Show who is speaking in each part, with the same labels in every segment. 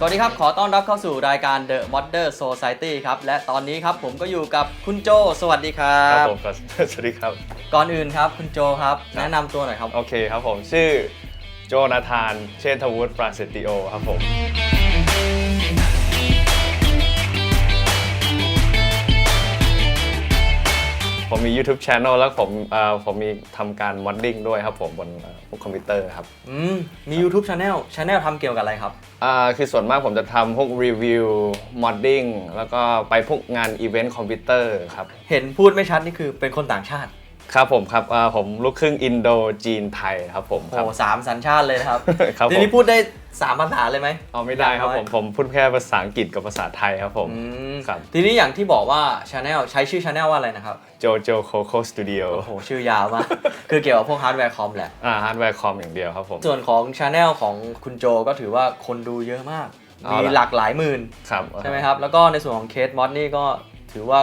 Speaker 1: สวัสดีครับ ขอต้อนรับเข้าสู่รายการ The Modder Society ครับ และตอนนี้ครับผมก็อยู่กับคุณโจ สวัสดีครั
Speaker 2: ครับ บผมครับสวัสดีครับ
Speaker 1: ก่อนอื่นครับ คุณโจครับ
Speaker 2: ครับ
Speaker 1: แนะนำตัวหน่อยครับ
Speaker 2: โอเคครับผมชื่อโจนาธาน เชษฐวุฒิปราเซติโอครับผม ผมมี YouTube Channel แล้วผมเอ่อผมมีทำการมอดดิ้งด้วยครับผมบนเอ่อพวกคอมพิวเตอร์ครับ
Speaker 1: อืมมี YouTube Channel Channel ทำเกี่ยวกับอะไรครับ
Speaker 2: อ่าคือส่วนมากผมจะทำพวกรีวิวมอดดิ้งแล้วก็ไปพวกงานอีเวนต์คอมพิวเตอร์ครับ
Speaker 1: เห็นพูดไม่ชัดนี่คือเป็นคนต่างชาติ
Speaker 2: ครับผมครับอ่าผมลูกครึ่งอินโดจีนไทยครับผมค
Speaker 1: โอ้
Speaker 2: รับ
Speaker 1: สามสัญชาติเลยนะครับ
Speaker 2: ครับ
Speaker 1: ที
Speaker 2: ผม
Speaker 1: นี้พูดได้สามภาษาเลยไหม
Speaker 2: เอาไม่ได้ครับ
Speaker 1: อย่าง
Speaker 2: ผ
Speaker 1: น้อย
Speaker 2: มผมพูดแค่ภาษาอังกฤษกับภาษาไทยครับผม
Speaker 1: อืม
Speaker 2: ครับ
Speaker 1: ทีนี้อย่างที่บอกว่า Channel ใช้ชื่อ Channel ว่าอะไรนะครับ
Speaker 2: โจโจโคโคสตูดิโอ
Speaker 1: โอ้โห ชื่อยาวมาก คือเกี่ยวกับพวกฮาร์ดแวร์คอมแหละ
Speaker 2: อ่าฮาร์ดแวร์คอมอย่างเดียวครับผม
Speaker 1: ส่วนของ Channel ของคุณโจก็ถือว่าคนดูเยอะมาก
Speaker 2: เอา
Speaker 1: มี
Speaker 2: ล่ะ
Speaker 1: หลากหลายหมื่น
Speaker 2: ครับ
Speaker 1: ใช่ไหมครับ แล้วก็ในส่วนของเคสมอสนี่ก็ถือว่า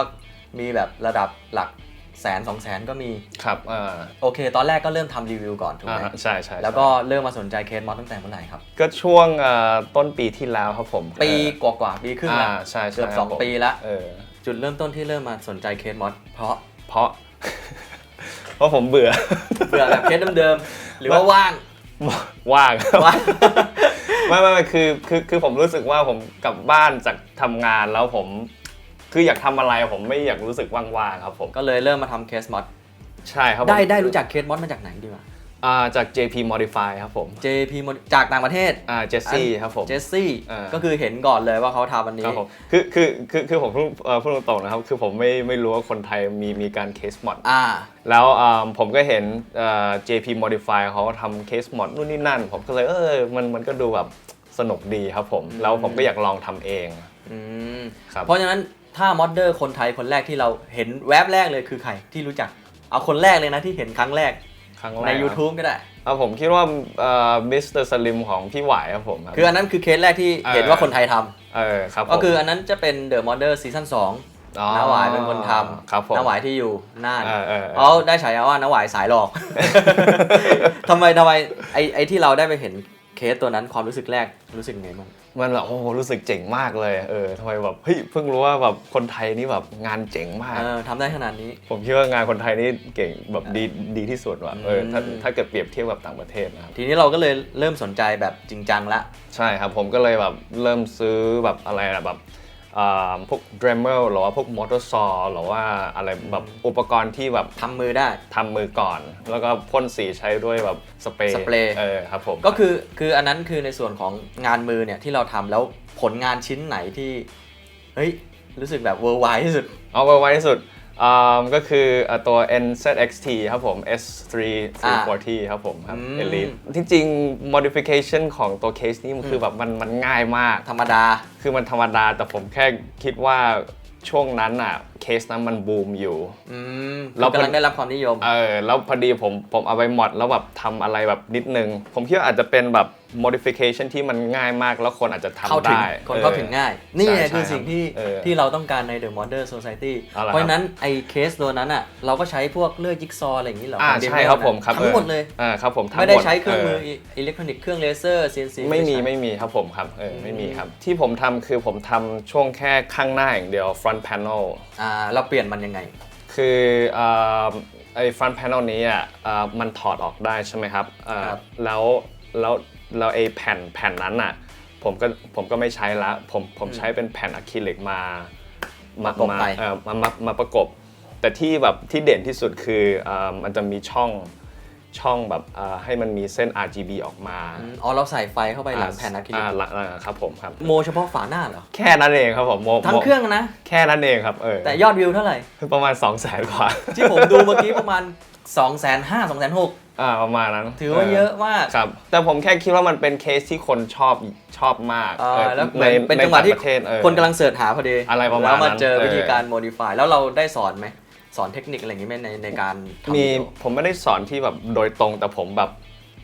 Speaker 1: มีแบบระดับหลัก แสนสองแสนก็มี
Speaker 2: ครับอ่า
Speaker 1: โอเค ตอนแรกก็เริ่มทำรีวิวก่อนถูก
Speaker 2: อ่า
Speaker 1: ไหม
Speaker 2: ใช่ใช่
Speaker 1: แล้วก็เริ่มมาสนใจเคสมอสตั้งแต่เมื่อไหร่ครับ
Speaker 2: ก็ช่วงเอ่อต้นปีที่แล้วครับผม
Speaker 1: ปีกว่าๆปีครึ่ง
Speaker 2: อ่า
Speaker 1: ละ
Speaker 2: ใช่ใช่
Speaker 1: เกือบ
Speaker 2: ค
Speaker 1: ส
Speaker 2: รั
Speaker 1: อง
Speaker 2: ผม
Speaker 1: ปีละ
Speaker 2: เออ
Speaker 1: จุดเริ่มต้นที่เริ่มมาสนใจเคสมอสเพราะ
Speaker 2: เพราะ เพราะผมเบื่อ
Speaker 1: เบื่อแบบเคสเดิมๆหรือว่าว่าง
Speaker 2: ว่างครับ
Speaker 1: ว่าง
Speaker 2: ไม่ไม่ไม่คือคือคือผมรู้สึกว่าผมกลับบ้านจากทำงานแล้วผม คืออยากทำอะไรผมไม่อยากรู้สึกว่างๆครับผม
Speaker 1: ก็เลยเริ่มมาทำเคสมอส
Speaker 2: ใช่ครับผม
Speaker 1: ได้ได้รู้จักเคสมอสมาจากไหนดีวะ
Speaker 2: อ่าจาก JP Modify ครับผม
Speaker 1: JP จากต่างประเทศ
Speaker 2: อ่าเจสซี่ครับผม
Speaker 1: เจสซี่
Speaker 2: อ่า
Speaker 1: ก็คือเห็นก่อนเลยว่าเขาทำอัน
Speaker 2: ค
Speaker 1: นี้
Speaker 2: รับผมคือคือคือคือผมพูดเอ่อพูดตรงๆนะครับ คือผมไม่ไม่รู้ว่าคนไทยมีมีการเคสมอด
Speaker 1: อ่า
Speaker 2: แล้วอ่าผมก็เห็นเอ่อ JP Modify เขาทำเคสมอดนู่นนี่นั่น ผมก็เลยเออมันมันก็ดูแบบสนุกดีครับผม แล้วผมก็อยากลองทำเอง
Speaker 1: อืม
Speaker 2: ครับ
Speaker 1: เพราะฉะนั้น ถ้ามอดเดอร์คนไทยคนแรกที่เราเห็นแวบแรกเลยคือใครที่รู้จัก เอาคนแรกเลยนะที่เห็นครั้งแรก
Speaker 2: ครั้งแรก
Speaker 1: ใน YouTube ก็ได้
Speaker 2: ครับผมคิดว่ามิสเตอร์สลิมของพี่หวายครับผมรับ
Speaker 1: คืออันนั้นคือเคสแรกที่
Speaker 2: เออ
Speaker 1: เห็นว่าคนไทยทำ
Speaker 2: เออครับผม
Speaker 1: ก็คืออันนั้นจะเป็น The Modder Season 2
Speaker 2: อ๋อ
Speaker 1: น้าหวายเป็นคนท
Speaker 2: ครับผำม
Speaker 1: น้าหวายที่อยู่น่าน
Speaker 2: เออเออเออ
Speaker 1: เขาได้ฉายาว่าน้าหวายสายหลอกทำไมทำไมไอไอที่เราได้ไปเห็น เคสตัวนั้นความรู้สึกแรกรู้สึกไงบ้าง
Speaker 2: มันแบบโอ้โหรู้สึกเจ๋งมากเลยเออทำไมแบบเฮ้ยเพิ่งรู้ว่าแบบคนไทยนี่แบบงานเจ๋งมาก
Speaker 1: เออทำได้ขนาดนี้
Speaker 2: ผมคิดว่างานคนไทยนี่เก่งแบบดีดีที่สุดว่ะเออถ้า
Speaker 1: อืม
Speaker 2: ถ้าเกิดเปรียบเทียบกับต่างประเทศนะครับ
Speaker 1: ทีนี้เราก็เลยเริ่มสนใจแบบจริงจังละ
Speaker 2: ใช่ครับผมก็เลยแบบเริ่มซื้อแบบอะไรอะแบบอ่า พวก Dremel หรือว่าพวกมอเตอร์ซอหรือว่าอะไรแบบอุปกรณ์ที่แบบ
Speaker 1: ทำมือได้
Speaker 2: ทำมือก่อน แล้วก็พ่นสีใช้ด้วยแบบสเปรย์
Speaker 1: สเปรย์
Speaker 2: เออครับผม
Speaker 1: ก็คือคืออันนั้นคือในส่วนของงานมือเนี่ยที่เราทำแล้วผลงานชิ้นไหนที่ เฮ้ย รู้สึกแบบเวอร์ไวที่สุด
Speaker 2: เอาไว้ไว้ที่สุด อ่าก็คืออ่าตัว NZXT ครับผม S3 340 ครับผมครับ
Speaker 1: อืม
Speaker 2: Elite ที่จริง modification ของตัวเคสนี้มันคือแบบมันมันง่ายมาก
Speaker 1: ธรรมดา
Speaker 2: คือมันธรรมดาแต่ผมแค่คิดว่าช่วงนั้นอะเคสนั้นมันบูมอยู่
Speaker 1: อืม
Speaker 2: เรา
Speaker 1: เรากำลังได้รับความนิยม
Speaker 2: เออแล้วพอดีผมผมเอาไปมอดแล้วแบบทำอะไรแบบนิดนึง ผมคิดว่าอาจจะเป็นแบบ modification ที่มันง่ายมากแล้วคนอาจจะทำ
Speaker 1: เข้าถึง
Speaker 2: ได้
Speaker 1: คนเข้าถึงง่าย นี่ไง
Speaker 2: ใช่
Speaker 1: คือ
Speaker 2: ใช่
Speaker 1: สิ่งที่
Speaker 2: เออ
Speaker 1: ที่เราต้องการใน The Modern Society
Speaker 2: เอาล่ะ
Speaker 1: เพราะฉะนั้นไอ้เคสตัวนั้นอะเราก็ใช้พวกเลื่อยจิ๊กซอว์อะไรอย่างนี้เหรอ
Speaker 2: อ่า
Speaker 1: ของ
Speaker 2: ใช่
Speaker 1: Demel
Speaker 2: ครับผม
Speaker 1: นะครับทั้
Speaker 2: ออง
Speaker 1: หมดเลย
Speaker 2: อ่าครับผมทั้ง
Speaker 1: ไม่ได้
Speaker 2: หด
Speaker 1: ใช้เครื่องมือ
Speaker 2: เอิ
Speaker 1: เล็กทรอนิกส์เครื่องเลเซอร์ CNC
Speaker 2: ไม่มี
Speaker 1: ใช้
Speaker 2: ไม่มีครับผมครับเออไม่มีครับ ที่ผมทำคือผมทำช่วงแค่ข้างหน้าอย่างเดียว front panel
Speaker 1: อ่าเราเปลี่ยนมันยังไง
Speaker 2: คือเอ่อไอ้ front panel นี้อะเอ่อมันถอดออกได้ใช่ไหมครับเอ่อ
Speaker 1: ครับ
Speaker 2: แล้วแล้วแล้วไอ้แผ่นแผ่นนั้นอะผมก็ผมก็ไม่ใช้ละผมผมใช้เป็นแผ่นอะคริลิกมามา
Speaker 1: ประกบ
Speaker 2: มา
Speaker 1: ไป
Speaker 2: เอ่อมามามาประกบ แต่ที่แบบที่เด่นที่สุดคือเอ่อมันจะมีช่อง ช่องแบบเอ่อให้มันมีเส้น RGB ออกมา
Speaker 1: อืมอ๋อเราใส่ไฟเข้าไปหลังแผ่นอะคริลิกา
Speaker 2: หลังอ่าครับผมครับ
Speaker 1: โมเฉพาะฝาหน้าเหรอ
Speaker 2: แค่นั้นเองครับผมโม
Speaker 1: ทั้ง
Speaker 2: โม
Speaker 1: เครื่องนะ
Speaker 2: แค่นั้นเองครับเออ
Speaker 1: แต่ยอดวิวเท่าไหร่
Speaker 2: ประมาณ 2 0 0แสนกว่า
Speaker 1: ที่ผมดูเมื่อกี้ประมาณ 2 5 0 0 0 0 2 6 0 0
Speaker 2: อ่าประมาณนั้น
Speaker 1: ถือว่าเยอะมาก
Speaker 2: ครับ แต่ผมแค่คิดว่ามันเป็นเคสที่คนชอบชอบมาก
Speaker 1: อ่า
Speaker 2: เออ
Speaker 1: แล้วเหมือนเป็น
Speaker 2: ใน
Speaker 1: จังหวะที่
Speaker 2: ต่าประเทศเออ
Speaker 1: คนกำลังเสิร์ชหาพอดี
Speaker 2: อะไรประมาณ
Speaker 1: แล้วมา
Speaker 2: นั้น
Speaker 1: เจอวิธี
Speaker 2: เออ
Speaker 1: การ modify แล้วเราได้สอนไหม สอนเทคนิคอะไรอย่างนี้ไหมในในการทำ
Speaker 2: มี
Speaker 1: วิดีโอ
Speaker 2: ผมไม่ได้สอนที่แบบโดยตรงแต่ผมแบบ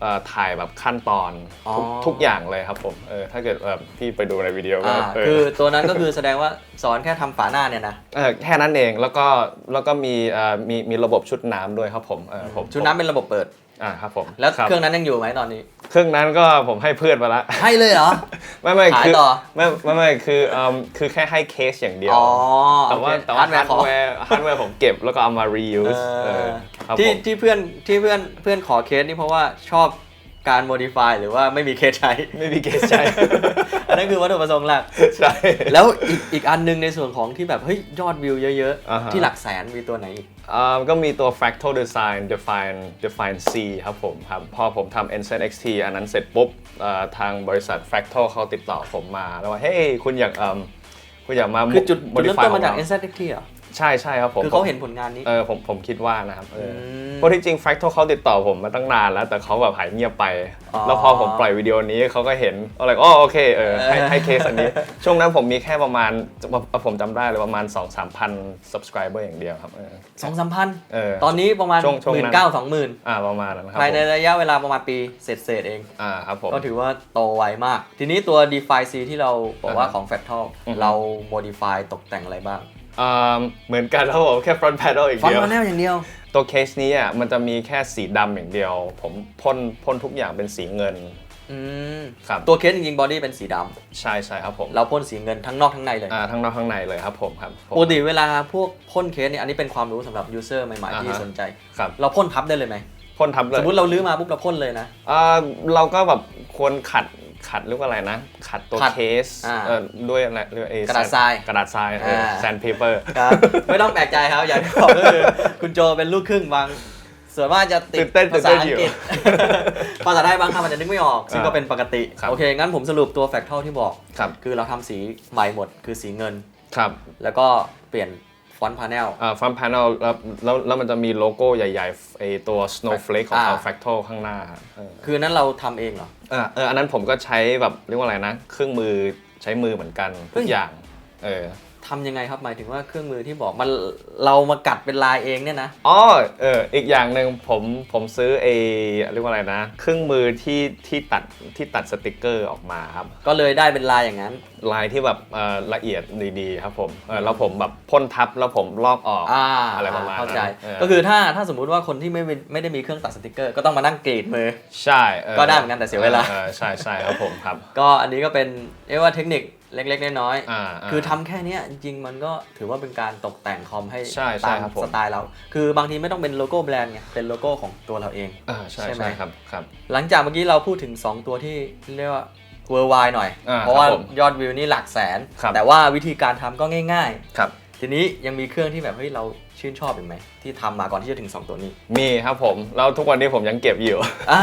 Speaker 2: เอ่อถ่ายแบบขั้นตอน
Speaker 1: อ๋อ
Speaker 2: ทุกทุกอย่างเลยครับผมเออถ้าเกิดแบบพี่ไปดูในวิดีโอก็
Speaker 1: อ่า
Speaker 2: เออ
Speaker 1: คือตัวนั้นก็คือแสดงว่าสอนแค่ทำฝาหน้าเนี่ยนะ
Speaker 2: เออแค่นั้นเองแล้วก็แล้วก็มีเอ่อมีมีระบบชุดน้ำด้วยครับผมเออผม
Speaker 1: ชุดน้ำเป็นระบบเปิด
Speaker 2: อ่าครับผม
Speaker 1: แล้ว
Speaker 2: คบ
Speaker 1: เครื่องนั้นยังอยู่ไหมตอนนี้
Speaker 2: เครื่องนั้นก็ผมให้เพื่อนไปละ
Speaker 1: ให้เลยเหรอ
Speaker 2: ไม่ไม่
Speaker 1: ขาย
Speaker 2: คือ
Speaker 1: ต่อ
Speaker 2: ไม่ไม่ไม่คือเอ่อคือแค่ให้เคสอย่างเดียว
Speaker 1: อ๋อ
Speaker 2: แต่ว่า
Speaker 1: โอเค
Speaker 2: แต่ว่า
Speaker 1: ฮา
Speaker 2: ฮา
Speaker 1: ร์
Speaker 2: ร์
Speaker 1: ด
Speaker 2: ด
Speaker 1: แว
Speaker 2: แว
Speaker 1: ร์
Speaker 2: ร์ฮาร์ดแวร์ผมเก็บแล้วก็เอามา reuse
Speaker 1: เอ
Speaker 2: เอ
Speaker 1: อ
Speaker 2: อครับ
Speaker 1: ที่
Speaker 2: ผม
Speaker 1: ที่เพื่อนที่เพื่อนเพื่อนขอเคสนี่เพราะว่าชอบ การ modify หรือว่าไม่มีเคสใช้
Speaker 2: ไม่มีเคสใช้
Speaker 1: อันนั้นคือวัตถุประสงค์หลัก
Speaker 2: ใช่
Speaker 1: แล้วอีกอีกอันหนึงในส่วนของที่แบบ เฮ้ย ยอดวิวเยอะ
Speaker 2: อ่าฮะ
Speaker 1: ๆ ที่หลักแสนมีตัวไหนอีก
Speaker 2: อ่าก็มีตัว fractal design define define C ครับผมครับพอผมทำ Ensign XT อันนั้นเสร็จปุ๊บอ่าทางบริษัท fractal เขาติดต่อผมมา แล้วว่า เฮ้ย คุณอยากเอิ่มคุณอยากมา
Speaker 1: คือจุดจุดเริ่ม
Speaker 2: modify
Speaker 1: ต้นมาจาก
Speaker 2: ของเร
Speaker 1: NZXT เหรอ
Speaker 2: ใช่ใช่ครับผม
Speaker 1: คือเขาเห็นผลงานนี้
Speaker 2: เออผมผมคิดว่านะครับเอออ
Speaker 1: ม
Speaker 2: เพราะที่จริง fractal เขาติดต่อผมมาตั้งนานแล้ว แต่เขาแบบหายเงียบไป
Speaker 1: อ๋อ
Speaker 2: แล้วพอผมปล่อยวิดีโอนี้เขาก็เห็นอะไรอ๋อโอเคเออให้
Speaker 1: เออ
Speaker 2: ให้เคสอันนี้ ช่วงนั้นผมมีแค่ประมาณผมจำได้เลยประมาณ 2 3พัน subscriber อย่างเดียวครับเออ
Speaker 1: สองสามพัน
Speaker 2: เออ
Speaker 1: ตอนนี้ประมาณ
Speaker 2: ช่วงช่วง
Speaker 1: ห
Speaker 2: นั้น
Speaker 1: มื่นเก้าสองหมื่น
Speaker 2: อ่าประมาณนั้นครับ
Speaker 1: ภายใน
Speaker 2: ผม
Speaker 1: ระยะเวลาประมาณปีเศษเศษๆเอง
Speaker 2: อ่าครับผม
Speaker 1: ก็ถือว่าโตไวมาก ทีนี้ตัว DeFi C ที่เราบอกว่า
Speaker 2: อ่าฮะ
Speaker 1: ของ Fractal
Speaker 2: อือฮึ
Speaker 1: เรา modify ตกแต่งอะไรบ้าง
Speaker 2: อ่าเหมือนกันครับผมแค่ front panel อีก
Speaker 1: ฟอน
Speaker 2: เดี
Speaker 1: ต์
Speaker 2: ยว
Speaker 1: มาแนลอย่างเดียว
Speaker 2: ตัวเคสนี้อะมันจะมีแค่สีดำอย่างเดียว ผมพ่นพ่นทุกอย่างเป็นสีเงิน
Speaker 1: อืม
Speaker 2: ครับ
Speaker 1: ตัวเคสจริงๆ บอดี้เป็นสีด
Speaker 2: ใช่ใช่ครับผมำ
Speaker 1: เราพ่นสีเงินทั้งนอกทั้งในเลย
Speaker 2: อ่าทั้งนอกทั้งในเลยครับผมครับผม
Speaker 1: ปกติเวลาพวกพ่นเคสเนี่ยอันนี้เป็นความรู้สำหรับยูเซอร์ใหม่ๆ ที่
Speaker 2: อ่าฮะ
Speaker 1: สนใจ
Speaker 2: ครับ
Speaker 1: เราพ่นทับได้เลยไหม
Speaker 2: พ่นทับเล
Speaker 1: ส
Speaker 2: ย
Speaker 1: มมติเราลื้อมาปุ๊บเราพ่นเลยนะ
Speaker 2: อ่าเราก็แบบควรขัด ขัดเรียกว่าอะไรนะ ขัดตัว
Speaker 1: ขัด
Speaker 2: เคส
Speaker 1: อ่า
Speaker 2: เอ่อด้วยอะไรเรียกว่าเอก
Speaker 1: ระดาษทราย
Speaker 2: กระดาษทราย
Speaker 1: อ่า
Speaker 2: แซนเพเปอร์
Speaker 1: ครับ ไม่ต้องแปลกใจครับอย่างที่บอกก็คือคุณโจเป็นลูกครึ่งบาง ส่วนมากจะติด
Speaker 2: ตื่นเต้น
Speaker 1: ภาษา
Speaker 2: ตื่นเต้น
Speaker 1: อั
Speaker 2: องยู่
Speaker 1: กฤษ ภาษาไทยบางคำอาจจะนึกไม่ออก ซึ่ง
Speaker 2: อ่า
Speaker 1: ก็เป็นปกติ
Speaker 2: ครับ
Speaker 1: โอเค งั้นผมสรุปตัวแฟกเท่าที่บอก
Speaker 2: ครับ
Speaker 1: คือเราทำสีใหม่หมด คือสีเงิน
Speaker 2: ครับ
Speaker 1: แล้วก็เปลี่ยน ฟอนต์พาเนล
Speaker 2: อ่าฟันพา n นลแล้วแล้วแล้วมันจะมีโลโก้ใหญ่ๆไอตัว snowflake ของเขา
Speaker 1: อ่า
Speaker 2: fractal ข้างหน้าเออ
Speaker 1: คือนั้นเราทำเองเหรอ
Speaker 2: อ่าเอออันนั้นผมก็ใช้แบบเรียกว่าอะไรนะ เครื่องมือใช้มือเหมือนกัน
Speaker 1: เฮ้
Speaker 2: ทุ
Speaker 1: ย
Speaker 2: กอย่างเออ
Speaker 1: ทำยังไงครับหมายถึงว่าเครื่องมือที่บอกมันเรามากัดเป็นลายเองเนี่ยนะ
Speaker 2: อ๋อเอออีกอย่างหนึ่งผมผมซื้อไอเรียกว่าอะไรนะ เครื่องมือที่ที่ตัดที่ตัดสติกเกอร์ออกมาครับ
Speaker 1: ก็เลยได้เป็นลายอย่างนั้น
Speaker 2: ลายที่แบบเอ่อละเอียดดีๆครับผมเออแล้วผมแบบพ่นทับแล้วผมลอกออก
Speaker 1: อ่า
Speaker 2: อะไรประมาณนั้น
Speaker 1: เข้าใจ
Speaker 2: เออ
Speaker 1: ก็คือถ้าถ้าสมมุติว่าคนที่ไม่มีไม่ได้มีเครื่องตัดสติกเกอร์ก็ต้องมานั่งกรีดมือ
Speaker 2: ใช่เออ
Speaker 1: ก็ได้เหมือนกันแต่เสียเวลา
Speaker 2: ออใช่ใช่ครับผมครับ
Speaker 1: ก็อันนี้ก็เป็นเรียกว่าเทคนิค เล็กๆน้อยๆ
Speaker 2: อ่า
Speaker 1: คือทำแค่เนี้ยจริงๆ มันก็ถือว่าเป็นการตกแต่งคอมให้
Speaker 2: ใช่ใช่
Speaker 1: ตาม
Speaker 2: ครับผม
Speaker 1: สไตล์เรา คือบางทีไม่ต้องเป็นโลโก้แบรนด์ไงเป็นโลโก้ของตัวเราเอง
Speaker 2: อ่าใช่
Speaker 1: ใช่ไหม
Speaker 2: ใช่ครับครับ
Speaker 1: หลังจากเมื่อกี้เราพูดถึง 2 ตัวที่เรียกว่า worldwide หน่อย
Speaker 2: อ่า
Speaker 1: เพราะว่า
Speaker 2: ครับผม
Speaker 1: ยอดวิวนี่หลักแสน
Speaker 2: ครับ
Speaker 1: แต่ว่าวิธีการทำก็ง่าย
Speaker 2: ครับ
Speaker 1: ๆทีนี้ยังมีเครื่องที่แบบเฮ้ยเรา ชื่นชอบอีกไหมที่ทำมาก่อนที่จะถึง 2 ตัวนี้
Speaker 2: มีครับผม แล้วทุกวันนี้ผมยังเก็บอยู่
Speaker 1: อ่า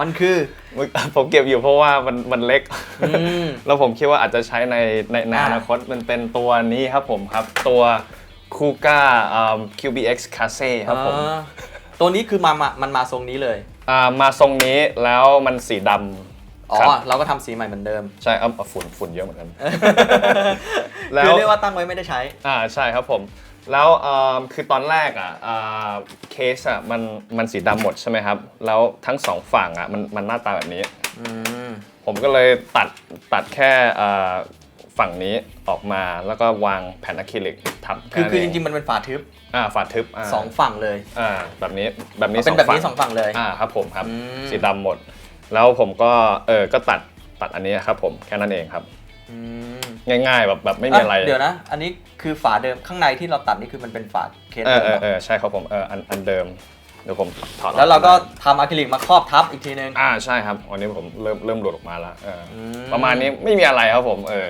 Speaker 1: มันคือ
Speaker 2: ผมเก็บอยู่เพราะว่ามันมันเล็ก
Speaker 1: อืม
Speaker 2: แล้วผมคิดว่าอาจจะใช้ในในใน
Speaker 1: อ่า
Speaker 2: อนาคตมันเป็นตัวนี้ครับผมครับ ตัวคูก้า QBX c a s e ครับผม
Speaker 1: อ่าตัวนี้คือมามามันมาทรงนี้เลย
Speaker 2: อ่ามาทรงนี้แล้วมันสีดำ
Speaker 1: อ๋อ
Speaker 2: ครับ
Speaker 1: เราก็ทำสีใหม่เหมือนเดิม
Speaker 2: ใช่เอาเอาฝุ่นฝุ่นเยอะเหมือนกัน แล้
Speaker 1: คือ
Speaker 2: ว
Speaker 1: เรียกว่าตั้งไว้ไม่ได้ใช้
Speaker 2: อ่าใช่ครับผม แล้วเอ่อคือตอนแรกอะอ่าเคสอะมันมันสีดำหมดใช่ไหมครับ แล้วทั้งสองฝั่งอะมันมันหน้าตาแบบนี้
Speaker 1: อืม
Speaker 2: ผมก็เลยตัดตัดแค่อ่าฝั่งนี้ออกมาแล้วก็วางแผ่นอะคริลิกทับ
Speaker 1: คือคือจ
Speaker 2: ๆ
Speaker 1: ริงๆมันเป็นฝาทึบ
Speaker 2: อ่าฝาทึบา
Speaker 1: สองฝั่งเลย
Speaker 2: อ่าแบบนี้แบบนี้
Speaker 1: เป็นแบบนี้สองฝั่งเลย
Speaker 2: อ่าครับผมครับ
Speaker 1: อืม
Speaker 2: สีดำหมด แล้วผมก็เออก็ตัดตัดอันนี้ครับผมแค่นั้นเองครับ
Speaker 1: อืม
Speaker 2: ง่าย ๆ แบบแบบไม่มีอะไร
Speaker 1: เดี๋ยวนะ อันนี้คือฝาเดิมข้างในที่เราตัดนี่คือมันเป็นฝาเคส
Speaker 2: เอ
Speaker 1: เดิ
Speaker 2: อ
Speaker 1: ม
Speaker 2: เออเออใช่ครับผมเอออันอันเดิมเดี๋ยวผมถอดออ
Speaker 1: แล้วเราก็ทำอะคริลิกมาครอบทับอีกทีนึง
Speaker 2: อ่าใช่ครับวันนี้ผมเริ่มเริ่มหลุดออกมาแล้วเอออ
Speaker 1: ม
Speaker 2: ประมาณนี้ไม่มีอะไรครับผมเออ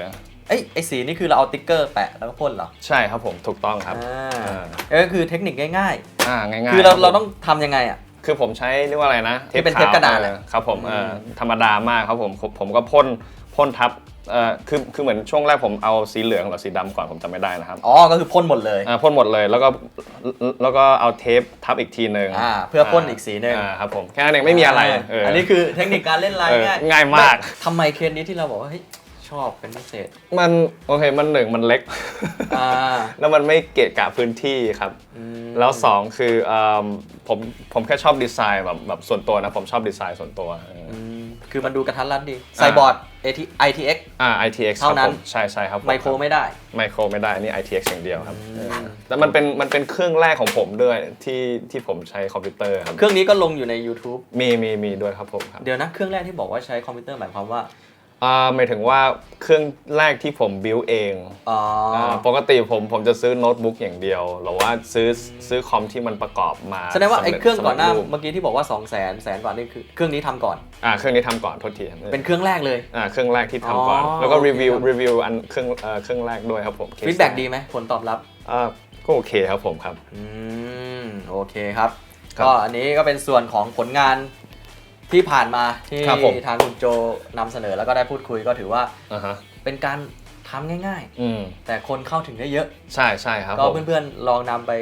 Speaker 1: เอ้ยไอสีนี่คือเราเอาติ๊กเกอร์แปะแล้วก็พ่นเหรอ
Speaker 2: ใช่ครับผมถูกต้องครับ
Speaker 1: อ่า
Speaker 2: อ่า
Speaker 1: เออคือเทคนิคง่าย
Speaker 2: อ่าง่ายๆ
Speaker 1: ๆคือเรา
Speaker 2: บผม
Speaker 1: เราต้องทำยังไงอะ
Speaker 2: คือผมใช้เรียกว่าอะไรนะ
Speaker 1: ที่เป็น
Speaker 2: ขว
Speaker 1: เทปกระดาษ
Speaker 2: เอ
Speaker 1: อะ
Speaker 2: อครับผม
Speaker 1: อืม
Speaker 2: เออธรรมดามากครับผมผมผมก็พ่นพ่นทับ เอ่อคือคือเหมือนช่วงแรกผมเอาสีเหลืองหรือสีดำก่อนผมจำไม่ได้นะครับ
Speaker 1: อ๋อ ก็คือพ่นหมดเลย
Speaker 2: อ่าพ่นหมดเลยแล้วก็แล้วก็เอาเทปทับอีกทีหนึ่ง
Speaker 1: อ่าเพื่อพ่นอีกสีหนึ่ง
Speaker 2: อ่าครับผมแค่นั้นเองไม่มีอะไรเออ
Speaker 1: อั
Speaker 2: อั
Speaker 1: นนี้คือเทคนิคการเล่นลาย
Speaker 2: เออ
Speaker 1: ง่าย
Speaker 2: ง่ายมาก
Speaker 1: ทำไมเคสนี้ที่เราบอกว่าเฮ้ยชอบเป็นพิเศษ
Speaker 2: มันโอเคมันหนึ่งมันเล็ก
Speaker 1: อ่า
Speaker 2: แล้วมันไม่เกะกะพื้นที่ครับ
Speaker 1: อืม
Speaker 2: แล้วสองคือเอิ่มผมผมแค่ชอบดีไซน์แบบแบบส่วนตัวนะ ผมชอบดีไซน์ส่วนตัวเออ
Speaker 1: อืม คือมันดูกระทัดรัดดีไซบอร์ด AT ITX
Speaker 2: อ่า ITX
Speaker 1: เท่านั้น
Speaker 2: ครับผมใช่ใช่ครับผ
Speaker 1: ไมโครไม่ได้
Speaker 2: ไมโครไม่ได้ นี่ ITX อย่างเดียวครับ
Speaker 1: อืม
Speaker 2: เออแต่มันเป็นมันเป็นเครื่องแรกของผมด้วยที่ที่ผมใช้คอมพิวเตอร์ครับ
Speaker 1: เครื่องนี้ก็ลงอยู่ใน YouTube
Speaker 2: มีมีมีด้วยครับผมครับ
Speaker 1: เดี๋ยวนะ เครื่องแรกที่บอกว่าใช้คอมพิวเตอร์หมายความว่า
Speaker 2: อ่าหมายถึงว่าเครื่องแรกที่ผมบิวเอง
Speaker 1: อ๋ออา
Speaker 2: ปกติผมผมจะซื้อโน้ตบุ๊กอย่างเดียว หรือว่าซื้อซื้อคอมที่มันประกอบมา
Speaker 1: แสดงว่าไอ้
Speaker 2: สำจ
Speaker 1: เครื่องก่อนหน้า
Speaker 2: สำเร็จรูป
Speaker 1: เมื่อกี้ที่บอกว่า 2 0 0 0 0 0แสนกว่านี่คือเครื่องนี้ทำก่อน
Speaker 2: อ่าเครื่องนี้ทำก่อนโทษทีครับ
Speaker 1: เป็นเครื่องแรกเลย
Speaker 2: อ่าเครื่องแรกที่ทำก่อน
Speaker 1: อ๋อ
Speaker 2: แล้วก็รีวิว
Speaker 1: โอเคครับ
Speaker 2: รีวิวอันเครื่องเอ่อเครื่องแรกด้วยครับผม case
Speaker 1: ฟีดแบ็ดีไหมผลตอบรับ
Speaker 2: อ่าก็โอเคครับผมครับ
Speaker 1: อืม โอเคครับ
Speaker 2: ครับ
Speaker 1: ก็อันนี้ก็เป็นส่วนของผลงาน ที่ผ่านมาที่
Speaker 2: ครับผม
Speaker 1: ทางคุณโจนำเสนอแล้วก็ได้พูดคุยก็ถือว่า
Speaker 2: อ่าฮะ
Speaker 1: เป็นการทำง่าย
Speaker 2: อืม
Speaker 1: ๆ แต่คนเข้าถึงได้เยอะ
Speaker 2: ใช่ใช่ครับ
Speaker 1: ก็
Speaker 2: ผม
Speaker 1: เพื่อนๆลองนำไป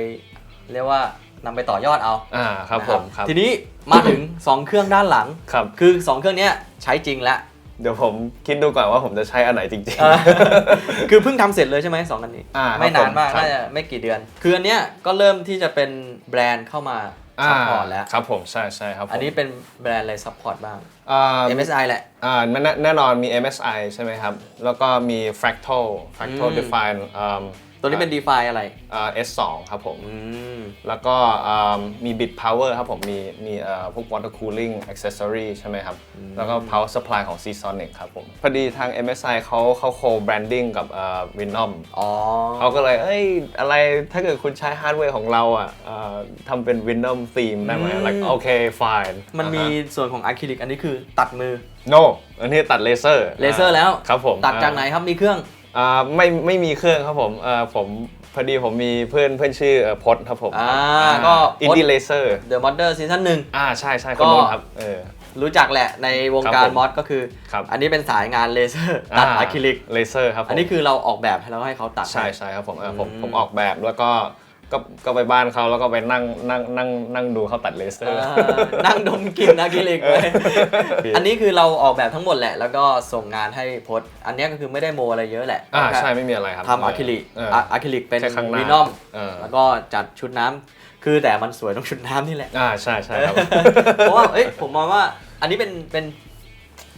Speaker 1: เรียกว่านำไปต่อยอดเอา
Speaker 2: อ่าครับ
Speaker 1: นะ
Speaker 2: ผมครับ
Speaker 1: ทีนี้มาถึง 2 เครื่องด้านหลัง
Speaker 2: ครับ
Speaker 1: คือ 2 เครื่องเนี้ยใช้จริงแล้ว
Speaker 2: เดี๋ยวผมคิดดูก่อนว่าผมจะใช้อันไหนจริง
Speaker 1: เออคือเพิ่งทำเสร็จเลยใช่ไหมสองอันนี้
Speaker 2: อ่าครับ
Speaker 1: ไม่นานมาก
Speaker 2: ผมครับ
Speaker 1: น่าจะไม่กี่เดือน คืออันเนี้ยก็เริ่มที่จะเป็นแบรนด์เข้ามา
Speaker 2: ๆ
Speaker 1: ซัพพอร์ตแล้ว
Speaker 2: ครับผมใช่ใช่ครับผม
Speaker 1: อันนี้เป็นแบรนด์อะไรซัพพอร์ตบ้าง
Speaker 2: อ่า
Speaker 1: MSI แหละ
Speaker 2: อ่าแน่แน่นอนมี MSI ใช่ไหมครับ แล้วก็มี Fractal Fractal
Speaker 1: อืม
Speaker 2: Define อ่า
Speaker 1: ตัวนี้เป็น DeFi อะไร
Speaker 2: อ่า S2 ครับผม
Speaker 1: อืม
Speaker 2: แล้วก็อ่ามี Bit Power ครับผม มีมีเอ่อพวก Water Cooling Accessory ใช่ไหมครับ แล้วก็ Power Supply ของ Seasonic ครับผม พอดีทาง MSI เขาเขา co-branding กับเอ่อ Venom
Speaker 1: อ๋อ
Speaker 2: เขาก็เลย เอ้ย อะไร ถ้าเกิดคุณใช้ฮาร์ดแวร์ของเราอะเอ่อทำเป็น Venom theme ได้ไหม
Speaker 1: อืม
Speaker 2: like โอเค fine
Speaker 1: มันมี
Speaker 2: อ่าฮะ
Speaker 1: ส่วนของอะคริลิกอันนี้คือตัดมือ
Speaker 2: no อันนี้ตัดเลเซอร์
Speaker 1: เลเซอร์แล้ว
Speaker 2: ครับผม
Speaker 1: ตัดจากไหนครับมีเครื่อง
Speaker 2: อ่าไม่ไม่มีเครื่องครับผมเอ่อผมพอดีผมมีเพื่อนเพื่อนชื่อเอ่อพจน์ครับผม
Speaker 1: อ่าก็
Speaker 2: อินดี้เลเซอร์
Speaker 1: The Modder ซีซั่นหนึ่ง
Speaker 2: อ่าใช่ใช่
Speaker 1: ก็
Speaker 2: คนนู้นครับเออ
Speaker 1: รู้จักแหละในวง
Speaker 2: ครับ
Speaker 1: การ
Speaker 2: ผม
Speaker 1: มอสก็คือ
Speaker 2: ครับ
Speaker 1: อันนี้เป็นสายงานเลเซอร์ตัดอะคริลิก
Speaker 2: เลเซอร์ครับผม
Speaker 1: อันนี้คือเราออกแบบแล้วให้เขาตัด
Speaker 2: ใช่ใช่ครับผมเออผม
Speaker 1: อืม
Speaker 2: ผมออกแบบแล้วก็ ก็ก็ไปบ้านเขาแล้วก็ไปนั่งนั่งนั่งนั่งดูเขาตัดเลเซอร์
Speaker 1: อ่านั่งดมกลิ่นอะคริลิกเลยอันนี้คือเราออกแบบทั้งหมดแหละ แล้วก็ส่งงานให้โพสต์อันนี้ก็คือไม่ได้โมอะไรเยอะแหละ
Speaker 2: อ่าใช่ไม่มีอะไรครับ
Speaker 1: ทำอะคริลิก
Speaker 2: เออ
Speaker 1: อะอะคริลิกเป็น
Speaker 2: แค่ข้างหน้า
Speaker 1: วีนอม
Speaker 2: เออ
Speaker 1: แล้วก็จัดชุดน้ำคือแต่มันสวยตรงชุดน้ำนี่แหละ
Speaker 2: อ่าใช่ใช่ครับ
Speaker 1: เพราะว่าเอ้ยผมมองว่าอันนี้เป็นเป็น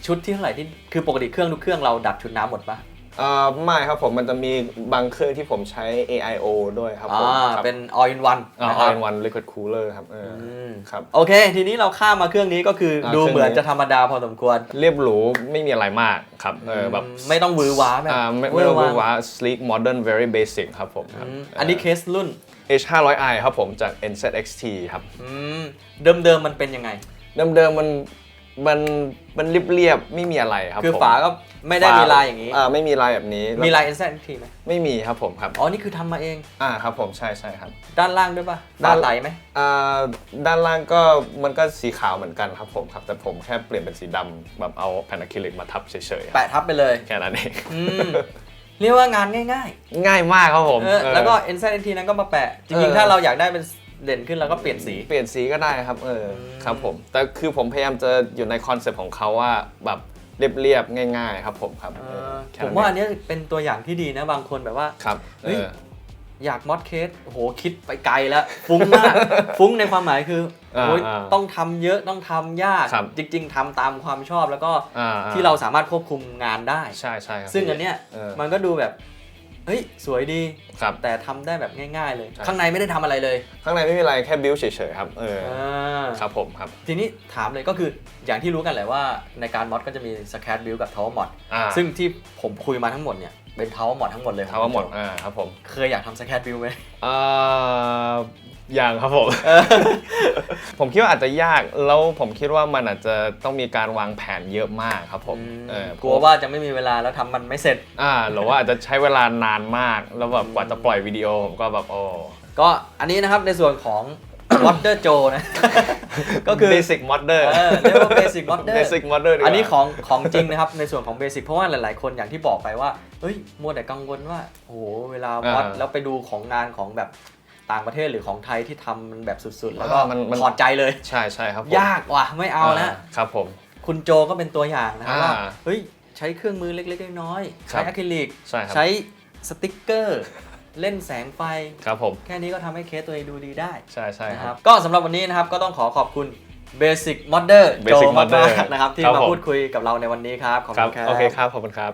Speaker 1: ชุดที่เท่าไหร่ที่คือปกติเครื่องทุกเครื่องเราดักชุดน้ำหมดปะ
Speaker 2: เอ่อไม่ครับผมมันจะมีบางเครื่องที่ผมใช้ AIO ด้วยครับผม
Speaker 1: อ่า
Speaker 2: ครับ
Speaker 1: เป็น all in one
Speaker 2: อ่า
Speaker 1: นะค
Speaker 2: all
Speaker 1: รับ
Speaker 2: in one liquid cooler ครับเอออ
Speaker 1: ม
Speaker 2: ครับ
Speaker 1: โอเค ทีนี้เราข้ามมาเครื่องนี้ก็คืออาดู
Speaker 2: เครื่องนี้
Speaker 1: เหมือนจะธรรมดาพอสมควร
Speaker 2: เรียบหรูไม่มีอะไรมากครับเออแบบ
Speaker 1: ไม่ต้องหวือหวาแบบ
Speaker 2: อ่าไม่ไม่ต้อง
Speaker 1: เว
Speaker 2: พู
Speaker 1: อ
Speaker 2: ด
Speaker 1: ร์
Speaker 2: ว่า sleek modern very basic ครับผมครับ
Speaker 1: อืมอันนี้เคสรุ่น
Speaker 2: H 5 0 0 i ครับผมจาก NZXT ครับ
Speaker 1: อืมเดิมๆมันเป็นยังไง
Speaker 2: เดิมๆมัน มันมันเรียบๆไม่มีอะไรครับ
Speaker 1: คือ
Speaker 2: ผม
Speaker 1: ฝาก็ไม่ได้มีลายอย่างนี้
Speaker 2: อ่าไม่มีลายแบบนี้
Speaker 1: มีลาย NZXT ไหม
Speaker 2: ไม่มีครับผมครับ
Speaker 1: อ๋อ นี่คือทำมาเอง
Speaker 2: อ่าครับผมใช่ใช่ครับ
Speaker 1: ด้านล่างด้วยปะ
Speaker 2: ด้าน
Speaker 1: ฝาไหลไหม
Speaker 2: อ่าด้านล่างก็มันก็สีขาวเหมือนกันครับผมครับ แต่ผมแค่เปลี่ยนเป็นสีดำแบบเอาแผ่นอะคริลิกมาทับเฉยๆครับ
Speaker 1: แปะทับไปเลย
Speaker 2: แค่นั้นเอง
Speaker 1: อืม เรียกว่างานง่าย
Speaker 2: ง่ายมากครับผม
Speaker 1: ๆเออ
Speaker 2: เออ
Speaker 1: แล้วก็ NZXT นั้นก็มาแปะ จริง
Speaker 2: เออ
Speaker 1: ๆ ถ้าเราอยากได้เป็น เด่นขึ้นเราก็เปลี่ยนสี
Speaker 2: เปลี่ยนสีก็ได้ครับเอออ
Speaker 1: ม
Speaker 2: ครับผม แต่คือผมพยายามจะอยู่ในคอนเซปต์ของเขาว่าแบบเรียบๆง่าย ๆ ครับผมครับ
Speaker 1: เอ
Speaker 2: เอ
Speaker 1: อ
Speaker 2: อแค่
Speaker 1: ผม
Speaker 2: นั้น
Speaker 1: ว่า
Speaker 2: เอ
Speaker 1: อั
Speaker 2: ง
Speaker 1: นเนี้ยเป็นตัวอย่างที่ดีนะบางคนแบบว่า
Speaker 2: ครับ
Speaker 1: เฮ้ย
Speaker 2: เออ
Speaker 1: อยากมอดเคสโอ้โหคิดไปไกลแล้ว ฟุ้งมาก ฟุ้งในความหมายคือ
Speaker 2: อ่า
Speaker 1: โอ้ย
Speaker 2: อ่า
Speaker 1: ต้องทำเยอะต้องทำยาก
Speaker 2: ครับ
Speaker 1: จริง ๆทำตามความชอบแล้วก็
Speaker 2: อ่า
Speaker 1: ที่เราสามารถควบคุมงานได้
Speaker 2: ใช่ใช่ครับ
Speaker 1: ซึ่งอันเนี้ย
Speaker 2: เออ
Speaker 1: มันก็ดูแบบ เฮ้ยสวยดี
Speaker 2: ครับ
Speaker 1: แต่ทำได้แบบง่าย ๆ เลย
Speaker 2: ใช่
Speaker 1: ข้างในไม่ได้ทำอะไรเลย
Speaker 2: ข้างในไม่มีอะไรแค่บิวเฉยๆครับเออ
Speaker 1: อ่า
Speaker 2: ครับผมครับ
Speaker 1: ทีนี้ถามเลยก็คืออย่างที่รู้กันแหละว่าในการมอดก็จะมีสแค t บิลกับทาวเวอร์มอด
Speaker 2: อ่า
Speaker 1: ซึ่งที่ผมคุยมาทั้งหมดเนี่ยเป็นทาวเวอร์มอดทั้งหมดเลย
Speaker 2: ทาวหมดอ่าครับผม
Speaker 1: เคยอยากทำสแค t บิลไหม
Speaker 2: เอ่ออ ย่างครับผม ผมคิดว่าอาจจะยาก แล้วผมคิดว่ามันอาจจะต้องมีการวางแผนเยอะมากครับผมเออก
Speaker 1: ลัวว่าจะไม่มีเวลาแล้วทำมันไม่เสร็จ
Speaker 2: อ่าหรือว่าอาจจะใช้เวลานานมาก แล้วแบบกว่าจะปล่อยวิดีโอผมก็แบบโอ้
Speaker 1: ก็อันนี้นะครับในส่วนของ Modder Joe นะ ก็คือ
Speaker 2: เบสิกมอดเดอร์
Speaker 1: เออเรียกว่า Basic Modder
Speaker 2: เบสิกมอดเดอร์
Speaker 1: อันนี้ของของจริงนะครับ ในส่วนของเบสิกเพราะว่าหลาย ๆ คนอย่างที่บอกไปว่า เฮ้ย มัวแต่กังวลว่า โอ้โห เวลามอดแล้วไปดูของงานของแบบ ต่างประเทศหรือของไทยที่ทำมันแบบสุดๆ แล้วก็
Speaker 2: มันมัน
Speaker 1: ถอดใจเลย
Speaker 2: ใช่ใช่ครับผม
Speaker 1: ยากว่ะไม่เอานะ
Speaker 2: ครับผม
Speaker 1: คุณโจก็เป็นตัวอย่างนะครับ
Speaker 2: อ่า
Speaker 1: ว่าเฮ้ยใช้เครื่องมือเล็กๆน้อยๆ
Speaker 2: ครั
Speaker 1: ใช้
Speaker 2: บ
Speaker 1: อะคริลิก
Speaker 2: ใช่ครับ
Speaker 1: ใช้สติ๊กเกอร์ เล่นแสงไฟ
Speaker 2: ครับผม
Speaker 1: แค่นี้ก็ทำให้เคสตัวเองดูดีได้
Speaker 2: ใช่ใช่
Speaker 1: นะ
Speaker 2: ค
Speaker 1: ค
Speaker 2: รั
Speaker 1: รับ บก็สำหรับวันนี้นะครับก็ต้องขอขอบคุณ Basic Modder โจ
Speaker 2: Basic
Speaker 1: มาก
Speaker 2: Modder
Speaker 1: ๆนะครับที่
Speaker 2: ครับ
Speaker 1: มา
Speaker 2: ผม
Speaker 1: พูดคุยกับเราในวันนี้ครับ ขอบ
Speaker 2: ครั
Speaker 1: คุ
Speaker 2: บ
Speaker 1: ณครับ
Speaker 2: โอเคครับ ขอบคุณครับ